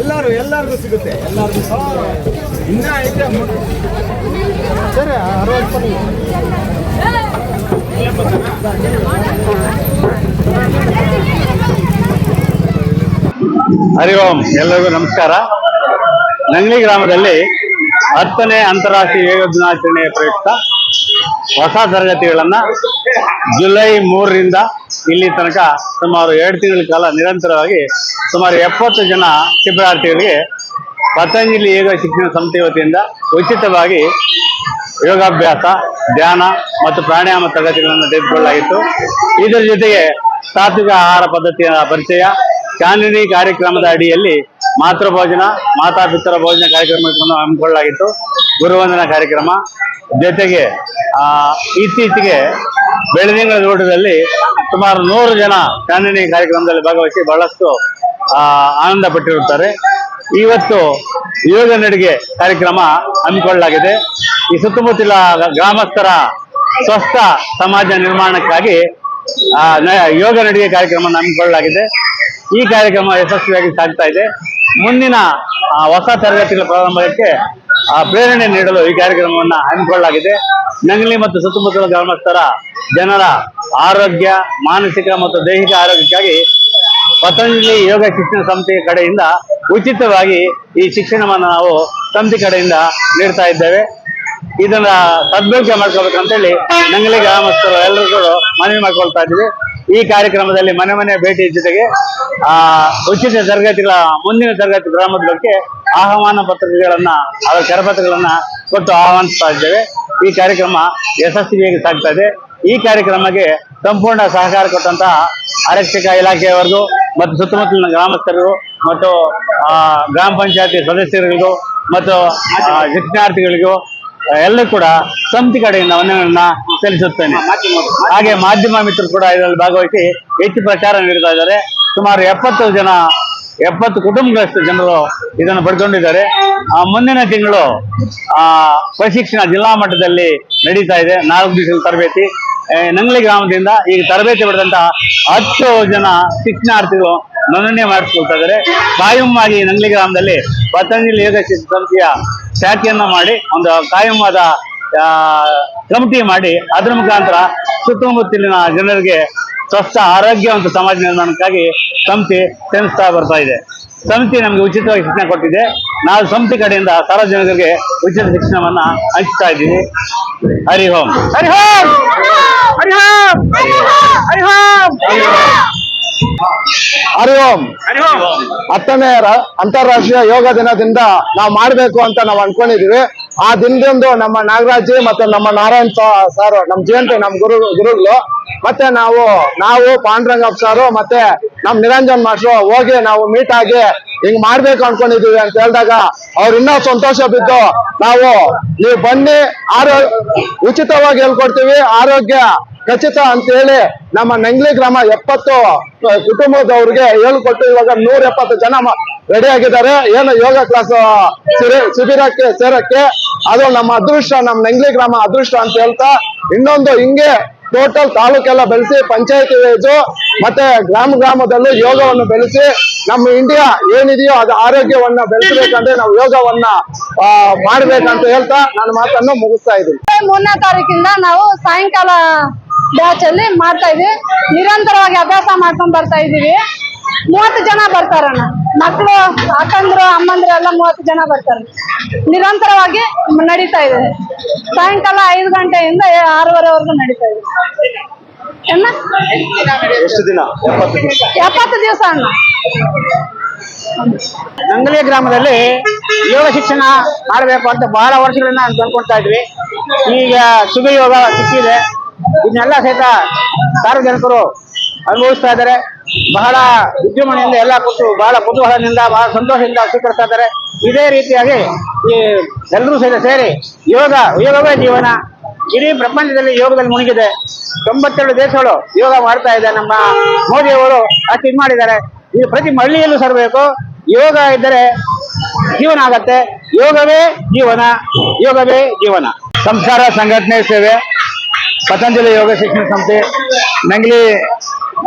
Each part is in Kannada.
ಎಲ್ಲರೂ ಎಲ್ಲರಿಗೂ ಸಿಗುತ್ತೆ. ಎಲ್ಲರಿಗೂ ಇನ್ನ ಐತೆ ಸರಿ ಅರವತ್ತು ಹರಿ ಓಂ ಎಲ್ಲರಿಗೂ ನಮಸ್ಕಾರ. ನಂಗ್ಲಿ ಗ್ರಾಮದಲ್ಲಿ ಹತ್ತನೇ ಅಂತಾರಾಷ್ಟ್ರೀಯ ಯೋಗ ದಿನಾಚರಣೆಯ ಪ್ರಯುಕ್ತ ಹೊಸ ತರಗತಿಗಳನ್ನ ಜುಲೈ ಮೂರರಿಂದ ಇಲ್ಲಿ ತನಕ ಸುಮಾರು ಎರಡು ತಿಂಗಳ ಕಾಲ ನಿರಂತರವಾಗಿ ಸುಮಾರು ಎಪ್ಪತ್ತು ಜನ ಶಿಬಿರಾರ್ಥಿಗಳಿಗೆ ಪತಂಜಲಿ ಯೋಗ ಶಿಕ್ಷಣ ಸಂಸ್ಥೆ ವತಿಯಿಂದ ಉಚಿತವಾಗಿ ಯೋಗಾಭ್ಯಾಸ, ಧ್ಯಾನ ಮತ್ತು ಪ್ರಾಣಾಯಾಮ ತರಗತಿಗಳನ್ನು ತೆಗೆದುಕೊಳ್ಳಲಾಯಿತು ಇದರ ಜೊತೆಗೆ ಸಾತ್ವಿಕ ಆಹಾರ ಪದ್ಧತಿಯ ಪರಿಚಯ ಚಾಂದಿನಿ ಕಾರ್ಯಕ್ರಮದ ಅಡಿಯಲ್ಲಿ ಮಾತೃ ಭೋಜನ, ಮಾತಾ ಪಿತರ ಭೋಜನ ಕಾರ್ಯಕ್ರಮವನ್ನು ಹಮ್ಮಿಕೊಳ್ಳಲಾಗಿತ್ತು. ಗುರುವಂದನಾ ಕಾರ್ಯಕ್ರಮ. ಜೊತೆಗೆ ಇತ್ತೀಚೆಗೆ ಬೆಳದಿಂಗಳ ನೋಟದಲ್ಲಿ ಸುಮಾರು ನೂರು ಜನ ಚಾಂದಿನಿ ಕಾರ್ಯಕ್ರಮದಲ್ಲಿ ಭಾಗವಹಿಸಿ ಬಹಳಷ್ಟು ಆನಂದ ಪಟ್ಟಿರುತ್ತಾರೆ. ಇವತ್ತು ಯೋಗ ನಡಿಗೆ ಕಾರ್ಯಕ್ರಮ ಹಮ್ಮಿಕೊಳ್ಳಲಾಗಿದೆ. ಈ ಸುತ್ತಮುತ್ತಲ ಗ್ರಾಮಸ್ಥರ ಸ್ವಸ್ಥ ಸಮಾಜ ನಿರ್ಮಾಣಕ್ಕಾಗಿ ಯೋಗ ನಡಿಗೆ ಕಾರ್ಯಕ್ರಮ ಹಮ್ಮಿಕೊಳ್ಳಲಾಗಿದೆ. ಈ ಕಾರ್ಯಕ್ರಮ ಯಶಸ್ವಿಯಾಗಿ ಸಾಗ್ತಾ ಇದೆ. ಮುಂದಿನ ಹೊಸ ತರಗತಿಗಳ ಪ್ರಾರಂಭಕ್ಕೆ ಪ್ರೇರಣೆ ನೀಡಲು ಈ ಕಾರ್ಯಕ್ರಮವನ್ನು ಹಮ್ಮಿಕೊಳ್ಳಲಾಗಿದೆ. ನಂಗಲಿ ಮತ್ತು ಸುತ್ತಮುತ್ತಲ ಗ್ರಾಮಸ್ಥರ ಜನರ ಆರೋಗ್ಯ, ಮಾನಸಿಕ ಮತ್ತು ದೈಹಿಕ ಆರೋಗ್ಯಕ್ಕಾಗಿ ಪತಂಜಲಿ ಯೋಗ ಶಿಕ್ಷಣ ಸಂಸ್ಥೆಯ ಕಡೆಯಿಂದ ಉಚಿತವಾಗಿ ಈ ಶಿಕ್ಷಣವನ್ನು ನಾವು ಸಂಸ್ಥೆ ಕಡೆಯಿಂದ ನೀಡ್ತಾ ಇದ್ದೇವೆ. ಇದನ್ನ ಸದ್ಬಳಕೆ ಮಾಡ್ಕೋಬೇಕಂತೇಳಿ ನಂಗಲಿ ಗ್ರಾಮಸ್ಥರು ಎಲ್ಲರೂ ಮನವಿ ಮಾಡ್ಕೊಳ್ತಾ ಇದ್ದೀವಿ. ಈ ಕಾರ್ಯಕ್ರಮದಲ್ಲಿ ಮನೆ ಮನೆ ಭೇಟಿ ಜೊತೆಗೆ, ಆ, ಉಚಿತ ತರಗತಿಗಳ, ಮುಂದಿನ ತರಗತಿ ಪ್ರಾರಂಭದ ಬಗ್ಗೆ ಆಹ್ವಾನ ಪತ್ರಿಕೆಗಳನ್ನ ಅದರ ಕರಪತ್ರಗಳನ್ನ ಕೊಟ್ಟು ಆಹ್ವಾನಿಸ್ತಾ ಇದ್ದೇವೆ. ಈ ಕಾರ್ಯಕ್ರಮ ಯಶಸ್ವಿಯಾಗಿ ಸಾಗ್ತಾ ಇದೆ. ಈ ಕಾರ್ಯಕ್ರಮಕ್ಕೆ ಸಂಪೂರ್ಣ ಸಹಕಾರ ಕೊಟ್ಟಂತಹ ಆರಕ್ಷಕ ಇಲಾಖೆಯವರೆಗೂ ಮತ್ತು ಸುತ್ತಮುತ್ತಲಿನ ಗ್ರಾಮಸ್ಥರಿಗೂ ಮತ್ತು ಗ್ರಾಮ ಪಂಚಾಯತಿ ಸದಸ್ಯರಿಗೂ ಮತ್ತು ಶಿಕ್ಷಣಾರ್ಥಿಗಳಿಗೂ ಎಲ್ಲ ಕೂಡ ಸಮಿತಿ ಕಡೆಯಿಂದ ವಂದನೆಗಳನ್ನ ಸಲ್ಲಿಸುತ್ತೇನೆ. ಹಾಗೆ ಮಾಧ್ಯಮ ಮಿತ್ರರು ಕೂಡ ಇದರಲ್ಲಿ ಭಾಗವಹಿಸಿ ಹೆಚ್ಚು ಪ್ರಚಾರ ನೀಡ್ತಾ ಇದ್ದಾರೆ. ಸುಮಾರು ಎಪ್ಪತ್ತು ಜನ, ಎಪ್ಪತ್ತು ಕುಟುಂಬಗಳಷ್ಟು ಜನರು ಇದನ್ನು ಪಡ್ಕೊಂಡಿದ್ದಾರೆ ಮುಂದಿನ ತಿಂಗಳು, ಆ, ಪ್ರಶಿಕ್ಷಣ ಜಿಲ್ಲಾ ಮಟ್ಟದಲ್ಲಿ ನಡೀತಾ ಇದೆ. ನಾಲ್ಕು ದಿವಸದ ತರಬೇತಿ. ನಂಗ್ಲಿ ಗ್ರಾಮದಿಂದ ಈಗ ತರಬೇತಿ ಪಡೆದಂತಹ ಹತ್ತು ಜನ ಶಿಕ್ಷಣಾರ್ಥಿಗಳು ನೋಂದಣಿ ಮಾಡಿಸ್ಕೊಳ್ತಾ ಇದ್ದಾರೆ. ಕಾಯಮ್ಮಾಗಿ ನಂಗ್ಲಿ ಗ್ರಾಮದಲ್ಲಿ ಪತಂಜಲಿ ಯೋಗ ಸಂಸ್ಥೆಯ ಶಾಖೆಯನ್ನ ಮಾಡಿ ಒಂದು ಕಾಯಮ್ಮಾದ ಕಮಿಟಿ ಮಾಡಿ ಅದರ ಮುಖಾಂತರ ಸುತ್ತಮುತ್ತಲಿನ ಜನರಿಗೆ ಸ್ವಸ್ಥ, ಆರೋಗ್ಯವಂತ ಸಮಾಜ ನಿರ್ಮಾಣಕ್ಕಾಗಿ ಸಂಸ್ಥೆ ಶ್ರಮಿಸ್ತಾ ಬರ್ತಾ ಇದೆ. ಸಮಿತಿ ನಮಗೆ ಉಚಿತವಾಗಿ ಶಿಕ್ಷಣ ಕೊಟ್ಟಿದೆ. ನಾವು ಸಂಸ್ಥೆ ಕಡೆಯಿಂದ ಸಾರ್ವಜನಿಕರಿಗೆ ಉಚಿತ ಶಿಕ್ಷಣವನ್ನ ಹಂಚ್ತಾ ಇದ್ದೀವಿ. ಹರಿ ಓಂ! ಹರಿ ಓಂ! ಓಂ ಹತ್ತನೇ ಅಂತಾರಾಷ್ಟ್ರೀಯ ಯೋಗ ದಿನದಿಂದ ನಾವು ಮಾಡ್ಬೇಕು ಅಂತ ನಾವು ಅನ್ಕೊಂಡಿದೀವಿ. ಆ ದಿನದಂದು ನಮ್ಮ ನಾಗರಾಜ್ ಮತ್ತೆ ನಮ್ಮ ನಾರಾಯಣ್ ಸರ್ ನಮ್ಮ ಜಯಂತಿ ನಮ್ಮ ಗುರು, ಗುರುಗಳು, ಮತ್ತೆ ನಾವು ನಾವು ಪಾಂಡುರಂಗಪ್ಪ ಸಾರು ಮತ್ತೆ ನಮ್ ನಿರಂಜನ್ ಮಾಸ್ಟರ್ ಹೋಗಿ ನಾವು ಮೀಟ್ ಆಗಿ ಹಿಂಗ್ ಮಾಡ್ಬೇಕು ಅನ್ಕೊಂಡಿದೀವಿ ಅಂತ ಹೇಳಿದಾಗ ಅವ್ರು ಇನ್ನೂ ಸಂತೋಷ ಬಿದ್ದು ನಾವು, ನೀವು ಬನ್ನಿ, ಆರೋ, ಉಚಿತವಾಗಿ ಹೇಳ್ಕೊಡ್ತೀವಿ, ಆರೋಗ್ಯ ಖಚಿತ ಅಂತ ಹೇಳಿ ನಮ್ಮ ನಂಗ್ಲಿ ಗ್ರಾಮ ಎಪ್ಪತ್ತು ಕುಟುಂಬದವ್ರಿಗೆ ಹೇಳ್ಕೊಟ್ಟು ಇವಾಗ ನೂರ ಎಪ್ಪತ್ತು ಜನ ರೆಡಿ ಆಗಿದ್ದಾರೆ. ಏನು ಯೋಗ ಕ್ಲಾಸ್ ಶಿಬಿರಕ್ಕೆ ಸೇರಕ್ಕೆ ಅದು ನಮ್ಮ ಅದೃಷ್ಟ, ನಮ್ಮ ನಂಗ್ಲಿ ಗ್ರಾಮ ಅದೃಷ್ಟ ಅಂತ ಹೇಳ್ತಾ ಇನ್ನೊಂದು ಹಿಂಗೆ ಟೋಟಲ್ ತಾಲೂಕೆಲ್ಲ ಬೆಳೆಸಿ, ಪಂಚಾಯತಿ ವೇಜು ಮತ್ತೆ ಗ್ರಾಮ ಗ್ರಾಮದಲ್ಲೂ ಯೋಗವನ್ನು ಬೆಳೆಸಿ, ನಮ್ಮ ಇಂಡಿಯಾ ಏನಿದೆಯೋ ಅದು ಆರೋಗ್ಯವನ್ನ ಬೆಳೆಸಬೇಕಂದ್ರೆ ನಾವು ಯೋಗವನ್ನ ಮಾಡ್ಬೇಕಂತ ಹೇಳ್ತಾ ನನ್ನ ಮಾತನ್ನು ಮುಗಿಸ್ತಾ ಇದ್ದೀನಿ. ಮೂರನೇ ತಾರೀಕಿಂದ ನಾವು ಸಾಯಂಕಾಲ ಬ್ಯಾಚ್ ಅಲ್ಲಿ ಮಾಡ್ತಾ ಇದೀವಿ. ನಿರಂತರವಾಗಿ ಅಭ್ಯಾಸ ಮಾಡ್ಕೊಂಡ್ ಬರ್ತಾ ಇದೀವಿ ಮೂವತ್ತು ಜನ ಬರ್ತಾರಣ್ಣ ಮಕ್ಕಳು ಅಕ್ಕಂದ್ರು ಅಮ್ಮಂದ್ರು ಎಲ್ಲ ಮೂವತ್ತು ಜನ ಬರ್ತಾರೆ. ನಿರಂತರವಾಗಿ ನಡೀತಾ ಇದೆ. ಸಾಯಂಕಾಲ ಐದು ಗಂಟೆಯಿಂದ ಆರೂವರೆವರೆಗೂ ನಡೀತಾ ಇದೆ. ಎಷ್ಟು ದಿನ? ಎಪ್ಪತ್ತು ದಿವಸ ಅಣ್ಣ. ನಂಗಲಿ ಗ್ರಾಮದಲ್ಲಿ ಯೋಗ ಶಿಕ್ಷಣ ಮಾಡಬೇಕು ಅಂತ ಬಹಳ ವರ್ಷಗಳನ್ನ ನಾನು ಇದ್ವಿ. ಈಗ ಸುಗ ಯೋಗ ಸಿಕ್ಕಿದೆ. ಇದನ್ನೆಲ್ಲ ಸಹಿತ ಸಾರ್ವಜನಿಕರು ಅನುಭವಿಸ್ತಾ ಇದ್ದಾರೆ. ಬಹಳ ವಿಜೃಂಭಣೆಯಿಂದ ಎಲ್ಲ ಕೂತು ಬಹಳ ಕುತೂಹಲದಿಂದ, ಬಹಳ ಸಂತೋಷದಿಂದ ಸ್ವೀಕರಿಸ್ತಾ ಇದ್ದಾರೆ. ಇದೇ ರೀತಿಯಾಗಿ ಈ ಎಲ್ಲರೂ ಸಹಿತ ಸೇರಿ ಯೋಗ, ಯೋಗವೇ ಜೀವನ. ಇಡೀ ಪ್ರಪಂಚದಲ್ಲಿ ಯೋಗದಲ್ಲಿ ಮುಳುಗಿದೆ ತೊಂಬತ್ತೆರಡು ದೇಶಗಳು ಯೋಗ ಮಾಡ್ತಾ ಇದೆ. ನಮ್ಮ ಮೋದಿಯವರು ಅಷ್ಟು ಇದು ಮಾಡಿದ್ದಾರೆ. ಇದು ಪ್ರತಿ ಹಳ್ಳಿಯಲ್ಲೂ ಸರಬೇಕು. ಯೋಗ ಇದ್ದರೆ ಜೀವನ ಆಗತ್ತೆ. ಯೋಗವೇ ಜೀವನ. ಯೋಗವೇ ಜೀವನ. ಸಂಸ್ಕಾರ ಸಂಘಟನೆ ಸೇವೆ. ಪತಂಜಲಿ ಯೋಗ ಶಿಕ್ಷಣ ಸಂಸ್ಥೆ, ನಂಗ್ಲಿ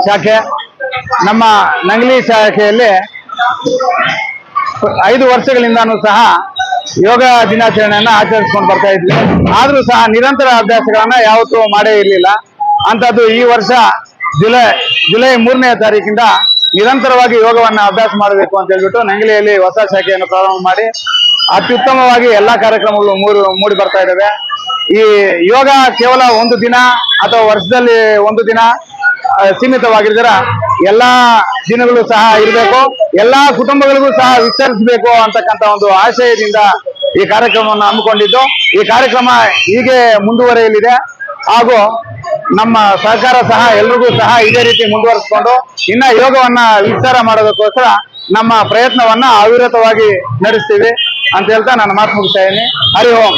ಶಾಖೆ, ನಮ್ಮ ನಂಗ್ಲಿ ಶಾಖೆಯಲ್ಲಿ ಐದು ವರ್ಷಗಳಿಂದನೂ ಸಹ ಯೋಗ ದಿನಾಚರಣೆಯನ್ನು ಆಚರಿಸ್ಕೊಂಡು ಬರ್ತಾ ಇದ್ವಿ. ಆದ್ರೂ ಸಹ ನಿರಂತರ ಅಭ್ಯಾಸಗಳನ್ನ ಯಾವತ್ತೂ ಮಾಡೇ ಇರಲಿಲ್ಲ. ಅಂತದ್ದು ಈ ವರ್ಷ ಜುಲೈ ಜುಲೈ ಮೂರನೇ ತಾರೀಕಿಂದ ನಿರಂತರವಾಗಿ ಯೋಗವನ್ನ ಅಭ್ಯಾಸ ಮಾಡಬೇಕು ಅಂತ ಹೇಳ್ಬಿಟ್ಟು ನಂಗ್ಲಿಯಲ್ಲಿ ಹೊಸ ಶಾಖೆಯನ್ನು ಪ್ರಾರಂಭ ಮಾಡಿ ಅತ್ಯುತ್ತಮವಾಗಿ ಎಲ್ಲಾ ಕಾರ್ಯಕ್ರಮಗಳು ಮೂರು, ಮೂಡಿ ಬರ್ತಾ ಇದ್ದಾವೆ. ಈ ಯೋಗ ಕೇವಲ ಒಂದು ದಿನ ಅಥವಾ ವರ್ಷದಲ್ಲಿ ಒಂದು ದಿನ ಸೀಮಿತವಾಗಿರ್ದಿರ? ಎಲ್ಲಾ ದಿನಗಳು ಸಹ ಇರಬೇಕು, ಎಲ್ಲಾ ಕುಟುಂಬಗಳಿಗೂ ಸಹ ವಿಸ್ತರಿಸಬೇಕು ಅಂತಕ್ಕಂತ ಒಂದು ಆಶಯದಿಂದ ಈ ಕಾರ್ಯಕ್ರಮವನ್ನು ಹಮ್ಮಿಕೊಂಡಿದ್ದು. ಈ ಕಾರ್ಯಕ್ರಮ ಹೀಗೆ ಮುಂದುವರೆಯಲಿದೆ. ಹಾಗೂ ನಮ್ಮ ಸಹಕಾರ ಸಹ ಎಲ್ರಿಗೂ ಸಹ ಇದೇ ರೀತಿ ಮುಂದುವರಿಸಿಕೊಂಡು, ಇನ್ನ ಯೋಗವನ್ನ ವಿಸ್ತಾರ ಮಾಡೋದಕ್ಕೋಸ್ಕರ ನಮ್ಮ ಪ್ರಯತ್ನವನ್ನ ಅವಿರತವಾಗಿ ನಡೆಸ್ತೀವಿ ಅಂತ ಹೇಳ್ತಾ ನಾನು ಮಾತು ಮುಗಿಸ್ತಾ ಇದ್ದೀನಿ. ಹರಿ ಓಂ.